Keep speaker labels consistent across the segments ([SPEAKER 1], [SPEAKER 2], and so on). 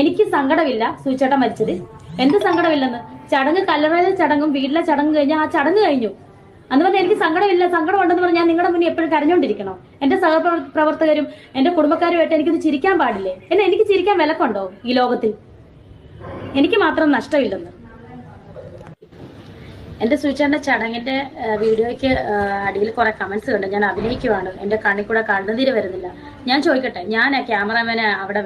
[SPEAKER 1] എനിക്ക് സങ്കടമില്ല സൂചേട്ടൻ മരിച്ചത്. എന്ത് സങ്കടമില്ലെന്ന്? ചടങ്ങ് കല്ലറയിലെ ചടങ്ങും വീട്ടിലെ ചടങ്ങ് കഴിഞ്ഞാൽ ആ ചടങ്ങ് കഴിഞ്ഞു. അന്ന് പറഞ്ഞാൽ എനിക്ക് സങ്കടമില്ല. സങ്കടം ഉണ്ടെന്ന് പറഞ്ഞാൽ നിങ്ങളുടെ മുന്നിൽ എപ്പോഴും കരഞ്ഞോണ്ടിരിക്കണോ എന്റെ സഹപ്രവർത്തകരും എന്റെ കുടുംബക്കാരുമായിട്ട് എനിക്കിത് ചിരിക്കാൻ പാടില്ലേ? എന്നെ എനിക്ക് ചിരിക്കാൻ വിലക്കുണ്ടോ ഈ ലോകത്തിൽ? എനിക്ക് മാത്രം നഷ്ടമില്ലെന്ന്. എന്റെ സൂചിച്ചാന്റെ ചടങ്ങിന്റെ വീഡിയോയ്ക്ക് അടിയിൽ കുറെ കമന്റ്സ് കണ്ടു ഞാൻ അഭിനയിക്കുവാണ്. എന്റെ കണ്ണിൽ കൂടെ കണ്ണുനീര് വരുന്നില്ല. ഞാൻ ചോദിക്കട്ടെ ഞാൻ ആ ക്യാമറാമാനെ അവിടെ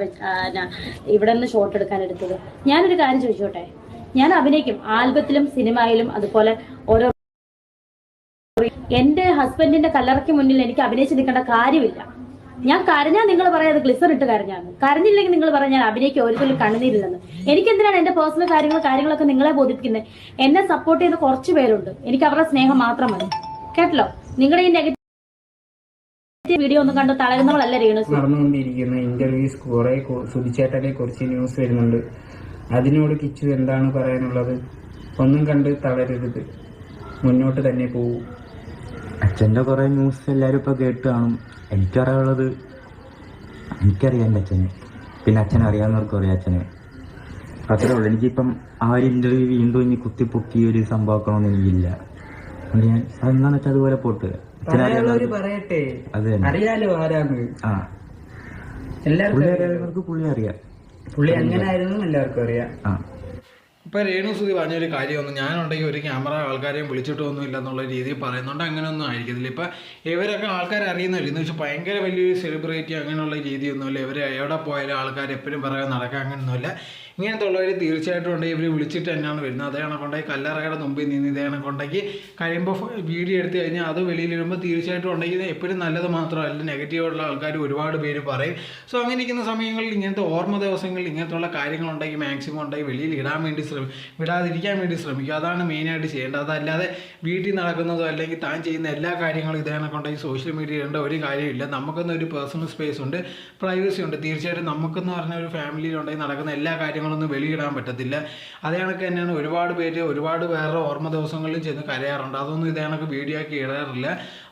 [SPEAKER 1] ഇവിടെ നിന്ന് ഷോട്ട് എടുക്കാൻ എടുത്തത്? ഞാനൊരു കാര്യം ചോദിച്ചോട്ടെ? ഞാൻ അഭിനയിക്കും ആൽബത്തിലും സിനിമയിലും അതുപോലെ ഓരോ എന്റെ ഹസ്ബൻഡിന്റെ കല്ലറയ്ക്ക് മുന്നിൽ എനിക്ക് അഭിനയിച്ച് നിൽക്കേണ്ട കാര്യമില്ല. ഞാൻ കരഞ്ഞാൽ നിങ്ങൾ പറയാം അത് ഗ്ലിസർ ഇട്ട് കരഞ്ഞാന്ന്. കരഞ്ഞില്ലെങ്കിൽ നിങ്ങൾ പറയാം ഞാൻ അഭിനയിക്കും ഒരിക്കലും കണ്ണുനീരില്ലെന്ന്. എനിക്ക് എന്തിനാണ് എന്റെ പേഴ്സണൽ കാര്യങ്ങൾ കാര്യങ്ങളൊക്കെ നിങ്ങളെ ബോധിപ്പിക്കുന്നത് എന്നെ സപ്പോർട്ട് ചെയ്യുന്ന കുറച്ച് പേരുണ്ട്. എനിക്ക് അവരുടെ സ്നേഹം മാത്രം മതി. കേട്ടല്ലോ? നിങ്ങളുടെ ഈ നെഗറ്റീവ് വീഡിയോ ഒന്നും കണ്ട് തളരുന്നവളല്ല രേണു സുധി.
[SPEAKER 2] നടന്നുകൊണ്ടിരിക്കുന്ന ഇന്റർവ്യൂസ് കുറെ സുധിച്ചേട്ടനെ കുറിച്ച് ന്യൂസ് വരുന്നുണ്ട്. അതിനോട് കിച്ചു എന്താണ് പറയാനുള്ളത്? ഒന്നും കണ്ട് തളരരുത്. മുന്നോട്ട് തന്നെ പോകൂ
[SPEAKER 3] അച്ഛന്റെ കുറേ ന്യൂസ് എല്ലാവരും ഇപ്പോൾ കേട്ട് കാണും. എനിക്കറിയാനുള്ളത് എനിക്കറിയാം എന്റെ അച്ഛനെ. പിന്നെ അച്ഛനെ അറിയാവുന്നവർക്കും അറിയാം അച്ഛനെ. അത്രേ ഉള്ളൂ. എനിക്കിപ്പം ആ ഒരു ഇന്റർവ്യൂ വീണ്ടും ഇനി കുത്തിപ്പൊക്കി ഒരു സംഭവമാക്കണമെന്ന് എനിക്കില്ല. അതുകൊണ്ട് ഞാൻ അതെന്താണെന്ന് വെച്ചാൽ അതുപോലെ പോട്ട്.
[SPEAKER 2] പറയട്ടെ.
[SPEAKER 3] അത്
[SPEAKER 2] അറിയാലോ ആരാന്ന്.
[SPEAKER 3] ആ.
[SPEAKER 2] എല്ലാവർക്കും
[SPEAKER 3] പുള്ളി അറിയാം.
[SPEAKER 2] പുള്ളി അങ്ങനെ ആയിരുന്നു എല്ലാവർക്കും അറിയാം.
[SPEAKER 3] ആ.
[SPEAKER 4] ഇപ്പോൾ രേണു സുതി പറഞ്ഞൊരു കാര്യമൊന്നും ഞാനുണ്ടെങ്കിൽ ഒരു ക്യാമറ ആൾക്കാരെയും വിളിച്ചിട്ടൊന്നും ഇല്ല എന്നുള്ള രീതിയിൽ പറയുന്നുണ്ട്. അങ്ങനെയൊന്നും ആയിരിക്കത്തില്ല. ഇപ്പം ഇവരൊക്കെ ആൾക്കാർ അറിയുന്നില്ല എന്ന് വെച്ചാൽ ഭയങ്കര വലിയൊരു സെലിബ്രിറ്റി അങ്ങനെയുള്ള രീതിയൊന്നുമില്ല. ഇവർ എവിടെ പോയാലും ആൾക്കാർ എപ്പോഴും പറയാൻ നടക്കുക അങ്ങനെയൊന്നുമില്ല ഇങ്ങനത്തെ ഉള്ളവർ തീർച്ചയായിട്ടും ഉണ്ടെങ്കിൽ ഇവർ വിളിച്ചിട്ട് തന്നെയാണ് വരുന്നത്. അതേ കണക്കുണ്ടെങ്കിൽ കല്ലറയുടെ മുമ്പിൽ നിന്ന് ഇതേ കണക്കുണ്ടെങ്കിൽ കഴിയുമ്പോൾ വീഡിയോ എടുത്തു കഴിഞ്ഞാൽ അത് വെളിയിൽ വരുമ്പോൾ തീർച്ചയായിട്ടും ഉണ്ടെങ്കിൽ എപ്പോഴും നല്ലത് മാത്രമല്ല നെഗറ്റീവുള്ള ആൾക്കാർ ഒരുപാട് പേര് പറയും. സോ അങ്ങനെ ഇരിക്കുന്ന സമയങ്ങളിൽ ഇങ്ങനത്തെ ഓർമ്മ ദിവസങ്ങളിൽ ഇങ്ങനത്തെ ഉള്ള കാര്യങ്ങളുണ്ടെങ്കിൽ മാക്സിമം ഉണ്ടെങ്കിൽ വെളിയിൽ ഇടാൻ വേണ്ടി ശ്രമി വിടാതിരിക്കാൻ വേണ്ടി ശ്രമിക്കുക അതാണ് മെയിനായിട്ട് ചെയ്യേണ്ടത്. അതല്ലാതെ വീട്ടിൽ നടക്കുന്നതോ അല്ലെങ്കിൽ താൻ ചെയ്യുന്ന എല്ലാ കാര്യങ്ങളും ഇതേ ഈ സോഷ്യൽ മീഡിയ ഇടേണ്ട ഒരു കാര്യമില്ല നമുക്കൊന്നും ഒരു പേഴ്സണൽ സ്പേസ് ഉണ്ട്. പ്രൈവസി ഉണ്ട്. തീർച്ചയായിട്ടും നമുക്കെന്ന് പറഞ്ഞ ഒരു ഫാമിലിയിലുണ്ടെങ്കിൽ നടക്കുന്ന എല്ലാ കാര്യങ്ങളൊന്നും വെളിയിടാൻ പറ്റത്തില്ല. അതേ കണക്ക് തന്നെയാണ് ഒരുപാട് പേര് ഒരുപാട് വേറെ ഓർമ്മ ദിവസങ്ങളിൽ ചെന്ന് കരയാറുണ്ട്. അതൊന്നും ഇതേ കണക്ക് വീഡിയോ ആക്കി ഇടാറില്ല.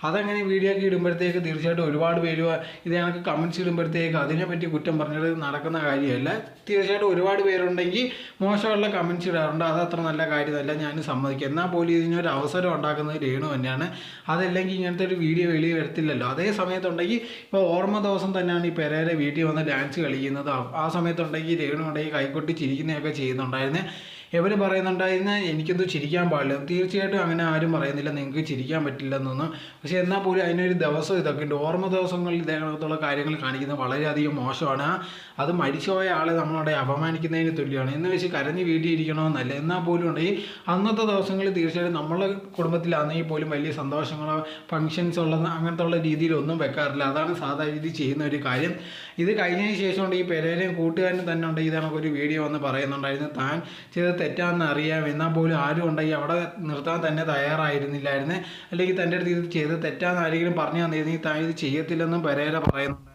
[SPEAKER 4] അതങ്ങനെ വീഡിയോ ആക്കി ഇടുമ്പോഴത്തേക്ക് തീർച്ചയായിട്ടും ഒരുപാട് പേര് ഇതേ കണക്ക് കമൻസ് ഇടുമ്പോഴത്തേക്ക് അതിനെപ്പറ്റി കുറ്റം പറഞ്ഞത് നടക്കുന്ന കാര്യമല്ല. തീർച്ചയായിട്ടും ഒരുപാട് പേരുണ്ടെങ്കിൽ മോശമുള്ള കമന്റ്സ് ഇടാറുണ്ട് അത് അത്ര നല്ല കാര്യമല്ല. ഞാൻ സമ്മതിക്കും. എന്നാൽ പോലും ഇതിനൊരു അവസരം ഉണ്ടാക്കുന്നത് രേണു തന്നെയാണ്. അതല്ലെങ്കിൽ ഇങ്ങനത്തെ ഒരു വീഡിയോ വെളിയിൽ വരത്തില്ലല്ലോ. അതേ സമയത്തുണ്ടെങ്കിൽ ഇപ്പോൾ ഓർമ്മ ദിവസം തന്നെയാണ് ഈ പെരേരെ വീട്ടിൽ വന്ന് ഡാൻസ് കളിക്കുന്നത്. ആ- ആ സമയത്തുണ്ടെങ്കിൽ രേണു ഉണ്ടെങ്കിൽ കൈകൊട്ടി ചിരിക്കുന്നതൊക്കെ ചെയ്യുന്നുണ്ടായിരുന്നു. ഇവർ പറയുന്നുണ്ടായിരുന്ന എനിക്കൊന്നും ചിരിക്കാൻ പാടില്ല. തീർച്ചയായിട്ടും അങ്ങനെ ആരും പറയുന്നില്ല. നിങ്ങൾക്ക് ചിരിക്കാൻ പറ്റില്ല എന്നൊന്നും പക്ഷേ എന്നാൽ പോലും അതിനൊരു ദിവസം ഇതൊക്കെ ഉണ്ട്. ഓർമ്മ ദിവസങ്ങളിൽ ഇതേപോലത്തുള്ള കാര്യങ്ങൾ കാണിക്കുന്നത് വളരെയധികം മോശമാണ്. അത് മരിച്ചുപോയ ആളെ നമ്മളവിടെ അപമാനിക്കുന്നതിന് തുല്യമാണ്. എന്ന് വെച്ച് കരഞ്ഞ് വീട്ടിൽ ഇരിക്കണമെന്നല്ല എന്നാൽ പോലും ഉണ്ടെങ്കിൽ അന്നത്തെ ദിവസങ്ങളിൽ തീർച്ചയായിട്ടും നമ്മളെ കുടുംബത്തിലാണെങ്കിൽ പോലും വലിയ സന്തോഷങ്ങളോ ഫങ്ഷൻസ് ഉള്ള അങ്ങനത്തെ ഉള്ള രീതിയിലൊന്നും വെക്കാറില്ല. അതാണ് സാധാരണ രീതി ചെയ്യുന്ന ഒരു കാര്യം. ഇത് കഴിഞ്ഞതിന് ശേഷം ഉണ്ട് ഈ കൂട്ടുകാരനും തന്നെ ഉണ്ട്. ഇതാണ് ഒരു വീഡിയോ വന്ന് പറയുന്നുണ്ടായിരുന്നു. താൻ ചെയ്ത് തെറ്റാണെന്ന് അറിയാം എന്നാൽ പോലും ആരും ഉണ്ടെങ്കിൽ അവിടെ നിർത്താൻ തന്നെ തയ്യാറായിരുന്നില്ലായിരുന്നു. അല്ലെങ്കിൽ തന്റെ അടുത്ത് ഇത് ചെയ്ത് തെറ്റാന്ന് ആരെങ്കിലും പറഞ്ഞു തന്നിരുന്നെങ്കിൽ താൻ ഇത് ചെയ്യത്തില്ലെന്നും പെരേര പറയുന്നുണ്ടായിരുന്നു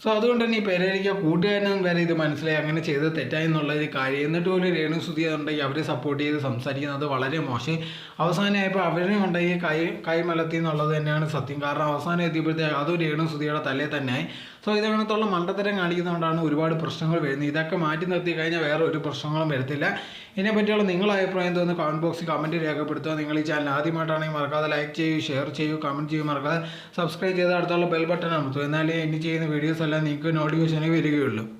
[SPEAKER 4] സോ അതുകൊണ്ട് തന്നെ ഈ പെരേരിക്ക കൂട്ടുകാരനും വരെ ഇത് മനസ്സിലായി. അങ്ങനെ ചെയ്ത് തെറ്റായി എന്നുള്ള ഒരു കാര്യം. എന്നിട്ട് പോലും രേണു സുധി ഉണ്ടെങ്കിൽ അവരെ സപ്പോർട്ട് ചെയ്ത് സംസാരിക്കുന്നത് വളരെ മോശം. അവസാനമായപ്പോൾ അവരെ ഉണ്ടെങ്കിൽ കൈ കൈമലത്തി എന്നുള്ളത് തന്നെയാണ് സത്യം. കാരണം അവസാനം എത്തിയപ്പോഴത്തേക്ക് അതും രേണു സുധിയുടെ തലേ തന്നെയായി. സോ ഇതങ്ങനത്തുള്ള മണ്ടത്തരം കാണിക്കുന്നതുകൊണ്ടാണ് ഒരുപാട് പ്രശ്നങ്ങൾ വരുന്നത്. ഇതൊക്കെ മാറ്റി നിർത്തി കഴിഞ്ഞാൽ വേറെ ഒരു പ്രശ്നങ്ങളും വരത്തില്ല. ഇതിനെപ്പറ്റിയുള്ള നിങ്ങളുടെ അഭിപ്രായം തോന്നുന്നു കമന്റ് ബോക്സിൽ കമന്റ് രേഖപ്പെടുത്തുക. നിങ്ങൾ ഈ ചാനൽ ആദ്യമായിട്ടാണെങ്കിൽ മറക്കാതെ ലൈക്ക് ചെയ്യൂ ഷെയർ ചെയ്യൂ കമന്റ് ചെയ്യൂ മറക്കാതെ സബ്സ്ക്രൈബ് ചെയ്ത് അടുത്തുള്ള ബെൽ ബട്ടൺ അമർത്തുക. എന്നാലേ ഇനി ചെയ്യുന്ന വീഡിയോസ് എല്ലാം നിങ്ങൾക്ക് നോട്ടിഫിക്കേഷനിൽ വരികയുള്ളൂ.